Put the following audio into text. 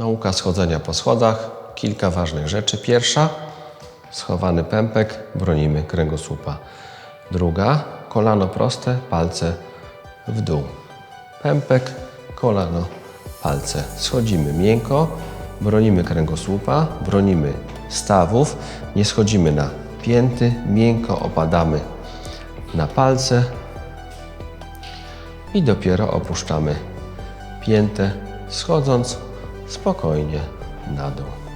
Nauka schodzenia po schodach. Kilka ważnych rzeczy. Pierwsza, schowany pępek, bronimy kręgosłupa. Druga, kolano proste, palce w dół. Pępek, kolano, palce. Schodzimy miękko, bronimy kręgosłupa, bronimy stawów, nie schodzimy na pięty, miękko opadamy na palce i dopiero opuszczamy piętę, schodząc spokojnie na dół.